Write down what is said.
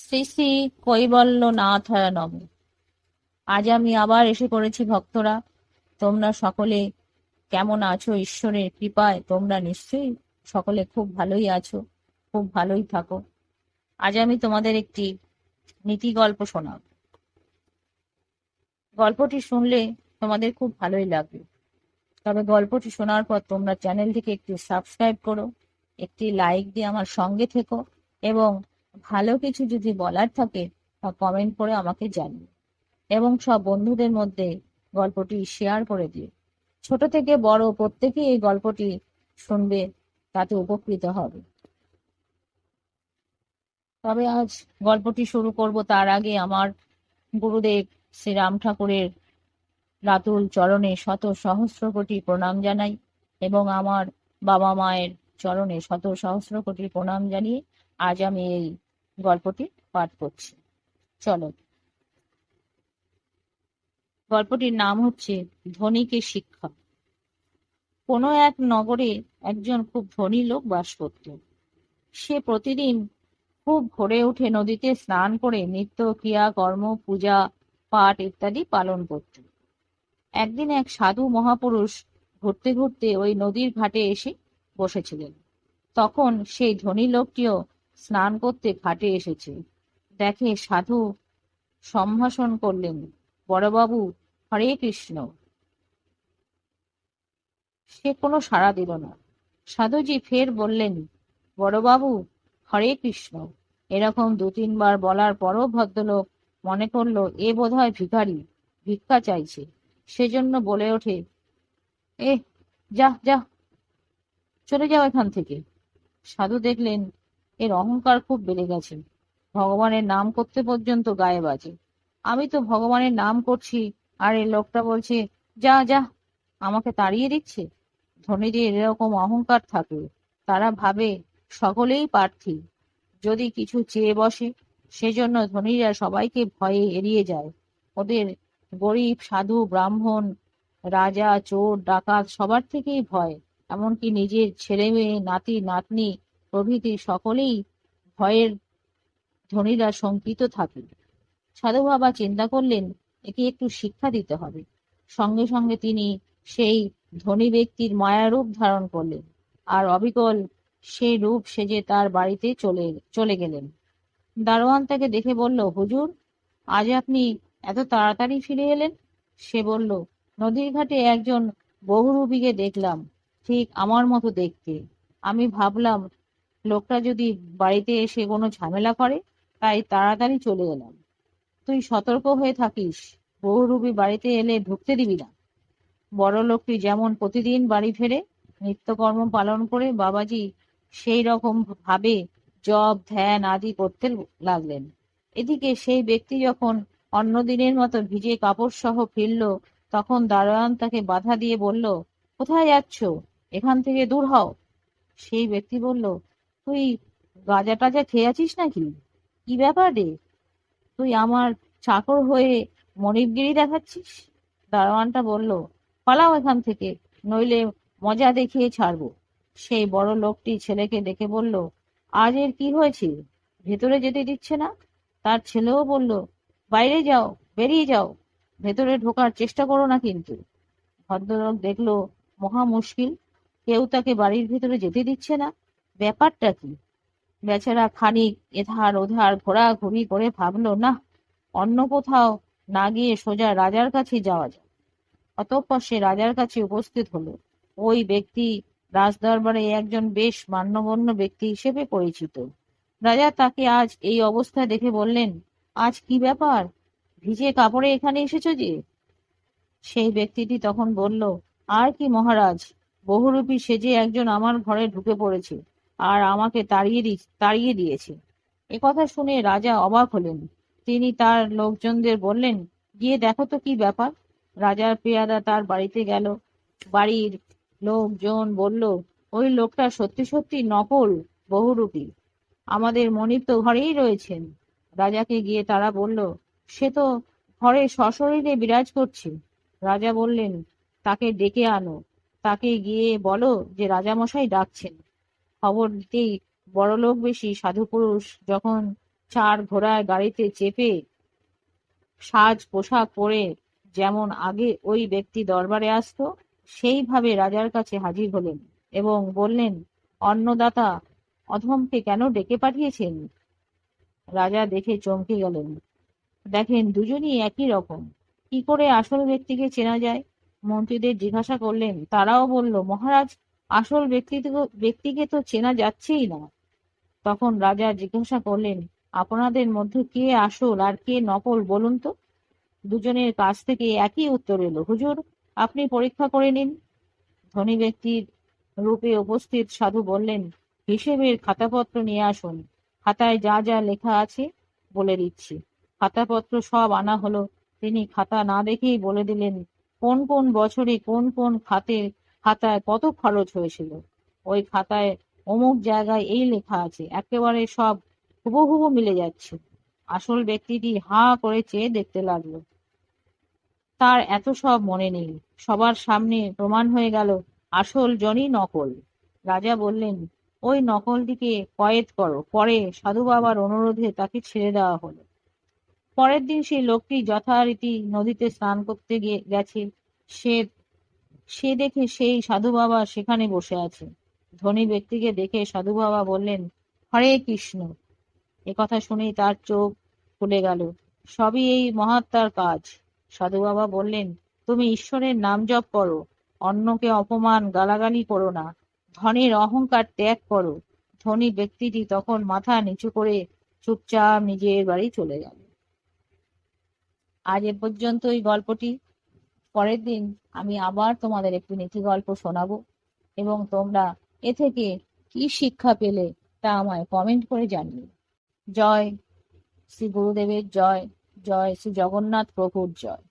শ্রী শ্রী কৈবল্যনাথায় আজ আমি আবার এসে পড়েছি ভক্তরা। তোমরা সকলে কেমন আছো? ঈশ্বরের কৃপায় তোমরা নিশ্চয়ই সকলে খুব ভালোই আছো, খুব ভালোই থাকো। আজ আমি তোমাদের একটি নীতি গল্প শোনাব। গল্পটি শুনলে তোমাদের খুব ভালোই লাগবে। তবে গল্পটি শোনার পর তোমরা চ্যানেলটিকে একটি সাবস্ক্রাইব করো, একটি লাইক দিয়ে আমার সঙ্গে থেকো এবং ভালো কিছু যদি বলার থাকে, তা কমেন্ট করে আমাকে জানিও। এবং সব বন্ধুদের মধ্যে গল্পটি শেয়ার করে দিও। ছোট থেকে বড় প্রত্যেকেই এই গল্পটি শুনবে, তাতে উপকৃত হবে। তবে আজ গল্পটি শুরু করব তার আগে আমার গুরুদেব শ্রীরাম ঠাকুরের রাতুল চরণে শত সহস্র কোটি প্রণাম জানাই এবং আমার বাবা মায়ের চরণে শত সহস্র কোটি প্রণাম জানিয়ে আজ আমি এই গল্পটি পাঠ করছি। চলো। গল্পটির নাম হচ্ছে ধনীকে শিক্ষা। কোনো এক নগরে একজন খুব ধনী লোক বাস করত। সে প্রতিদিন খুব ভোরে উঠে নদীতে স্নান করে নিত্য ক্রিয়া, কর্ম, পূজা, পাঠ ইত্যাদি পালন করত। একদিন এক সাধু মহাপুরুষ ঘুরতে ঘুরতে ওই নদীর ঘাটে এসে বসেছিলেন। তখন সেই ধনী লোকটিও স্নান করতে ঘাটে এসেছে। দেখে সাধু সম্ভাষণ করলেন, বড়বাবু, হরে কৃষ্ণ। সে কোনো সাড়া দিল না। সাধুজি ফের বললেন, বড়বাবু, হরে কৃষ্ণ। এরকম দু তিনবার বলার পরও ভদ্রলোক মনে করল, এ বোধহয় ভিখারি, ভিক্ষা চাইছে। সেজন্য বলে ওঠে এ যা যা, চলে যাও এখান থেকে। সাধু দেখলেন এর অহংকার খুব বেড়ে গেছে। ভগবানের নাম করতে পর্যন্ত গায়ে বাজে। আমি তো ভগবানের নাম করছি, আর এই লোকটা বলছে, যা যা, আমাকে তাড়িয়ে দিচ্ছে। ধনীদের এরকম অহংকার থাকে। তারা ভাবে, সকলেই প্রার্থী যদি কিছু চেয়ে বসে, সেজন্য ধনীরা সবাইকে ভয়ে এড়িয়ে যায়। ওদের গরিব, সাধু, ব্রাহ্মণ, রাজা, চোর, ডাকাত সবার থেকেই ভয়। এমনকি নিজের ছেলে মেয়ে নাতি, নাতনি প্রভৃতি সকলেই ভয়ের ধনীরা শঙ্কিত থাকে। সাধু বাবা চিন্তা করলেন, একে একটু শিক্ষা দিতে হবে। সঙ্গে সঙ্গে তিনি সেই ধনী ব্যক্তির মায়ারূপ ধারণ করলেন। আর অবিকল সেই রূপ সেজে তার বাড়িতে চলে চলে গেলেন। দারোয়ান তাকে দেখে বলল, হুজুর, আজ আপনি এত তাড়াতাড়ি ফিরে এলেন? সে বলল, নদীর ঘাটে একজন বহুরূপীকে দেখলাম, ঠিক আমার মতো দেখতে। আমি ভাবলাম লোকটা যদি বাড়িতে এসে কোনো ঝামেলা করে, তাই তাড়াতাড়ি চলে এলাম। তুই সতর্ক হয়ে থাকিস বহুরূপী বাড়িতে এলে ঢুকতে দিবি না। বড় লোকটি যেমন প্রতিদিন বাড়ি ফেরে, নিত্যকর্ম পালন করে বাবাজি সেই রকম ভাবে জব, ধ্যান আদি করতে লাগলেন। এদিকে সেই ব্যক্তি যখন অন্য দিনের মতো ভিজে কাপড় সহ ফিরল, তখন দারোয়ান তাকে বাধা দিয়ে বলল, কোথায় যাচ্ছ? এখান থেকে দূর হও। সেই ব্যক্তি বলল তুই গাঁজা টাজা খেয়ে আছিস নাকি? কি ব্যাপার রে? তুই আমার চাকর হয়ে মনিবগিরি দেখাচ্ছিস? দারোয়ানটা বলল, পালাও এখান থেকে, নইলে মজা দেখিয়ে ছাড়বো। সেই বড় লোকটি ছেলেকে ডেকে বলল, আজ এর কি হয়েছে? ভেতরে যেতে দিচ্ছে না? তার ছেলেও বলল, বাইরে যাও, বেরিয়ে যাও, ভেতরে ঢোকার চেষ্টা করো না কিন্তু। ভদ্রলোক দেখল, মহা মুশকিল, কেউ তাকে বাড়ির ভেতরে যেতে দিচ্ছে না। ব্যাপারটা কি? বেচারা খানিক এধার ওধার ঘোরাঘুরি করে ভাবলো, না, অন্য কোথাও না গিয়ে সোজা রাজার কাছে যাওয়া যায়। অতঃপর সে রাজার কাছে উপস্থিত হলো। ওই ব্যক্তি রাজদরবারে একজন বেশ মান্যগণ্য ব্যক্তি হিসেবে পরিচিত। রাজা তাকে আজ এই অবস্থা দেখে বললেন, আজ কি ব্যাপার? ভিজে কাপড়ে এখানে এসেছ যে? সেই ব্যক্তিটি তখন বলল, আর কি মহারাজ, বহুরূপী সেজে একজন আমার ঘরে ঢুকে পড়েছে। আর আমাকে তাড়িয়ে দি, তাড়িয়ে দিয়েছে। কথা শুনে রাজা অবাক হলেন। তিনি তার লোকজনদের বললেন, গিয়ে দেখো তো কি ব্যাপার? রাজার পেয়াদা তার বাড়িতে গেল। বাড়ির লোকজন বলল, ওই লোকটা সত্যি সত্যি নকল, বহুরূপী। আমাদের মনিব তো ঘরেই রয়েছেন। রাজাকে গিয়ে তারা বলল, সে তো ঘরে সশরীরে বিরাজ করছে। রাজা বললেন, তাকে ডেকে আনো। তাকে গিয়ে বলো যে রাজামশাই ডাকছেন। খবর দিতেই সাধু পুরুষ যখন চার ঘোড়ার গাড়িতে চেপে সাজ পোশাক পরে যেমন আগে ওই ব্যক্তি দরবারে আসতো, সেইভাবে রাজার কাছে হাজির হলেন এবং বললেন, অন্নদাতা, অধমকে কেন ডেকে পাঠিয়েছেন? রাজা দেখে চমকে গেলেন। দেখেন, দুজনই একই রকম। কি করে আসল ব্যক্তিকে চেনা যায়? মন্ত্রীদের জিজ্ঞাসা করলেন। তারাও বলল, মহারাজ আসল ব্যক্তি ব্যক্তিকে তো চেনা যাচ্ছেই না। তখন রাজা জিজ্ঞাসা করলেন, আপনাদের মধ্যে কে আসল আর কে নকল বলুন তো? দুজনের কাছ থেকে একই উত্তর এলো, হুজুর, আপনি পরীক্ষা করে নিন। ধনী ব্যক্তির রূপে উপস্থিত সাধু বললেন, হিসেবের খাতাপত্র নিয়ে আসুন। খাতায় যা যা লেখা আছে বলে দিচ্ছি। খাতাপত্র সব আনা হলো। তিনি খাতা না দেখেই বলে দিলেন, কোন কোন বছরে কোন কোন খাতে খাতায় কত খরচ হয়েছিল? ওই খাতায় অমুক জায়গায় এই লেখা আছে, একেবারে সব হুবহুবু মিলে যাচ্ছে। আসল ব্যক্তিটি হা করে চেয়ে দেখতে লাগল। তার এত সব মনে নেই। সবার সামনে প্রমাণ হয়ে গেল, আসল জনই নকল। রাজা বললেন, ওই নকলটিকে কয়েদ করো। পরে সাধু বাবার অনুরোধে তাকে ছেড়ে দেওয়া হলো। পরের দিন সেই লোকটি যথারীতি নদীতে স্নান করতে গিয়ে গেছে। সে সে দেখে সেই সাধু বাবা সেখানে বসে আছে। ধনী ব্যক্তিকে দেখে সাধু বাবা বললেন, হরে কৃষ্ণ। এ কথা শুনেই তার চোখ খুলে গেল। সবই এই মহাত্মার কাজ। সাধু বাবা বললেন, তুমি ঈশ্বরের নাম জপ করো, অন্যকে অপমান, গালাগালি করো না। ধনের অহংকার ত্যাগ করো। ধনী ব্যক্তিটি তখন মাথা নিচু করে চুপচাপ নিজের বাড়ি চলে গেল। আজ এ পর্যন্ত এই গল্পটি। পরের দিন আমি আবার তোমাদের একটি নীতি গল্প শোনাবো এবং তোমরা এ থেকে কি শিক্ষা পেলে তা আমায় কমেন্ট করে জানিও। জয় শ্রী গুরুদেবের জয় জয় শ্রী জগন্নাথ প্রভুর জয়।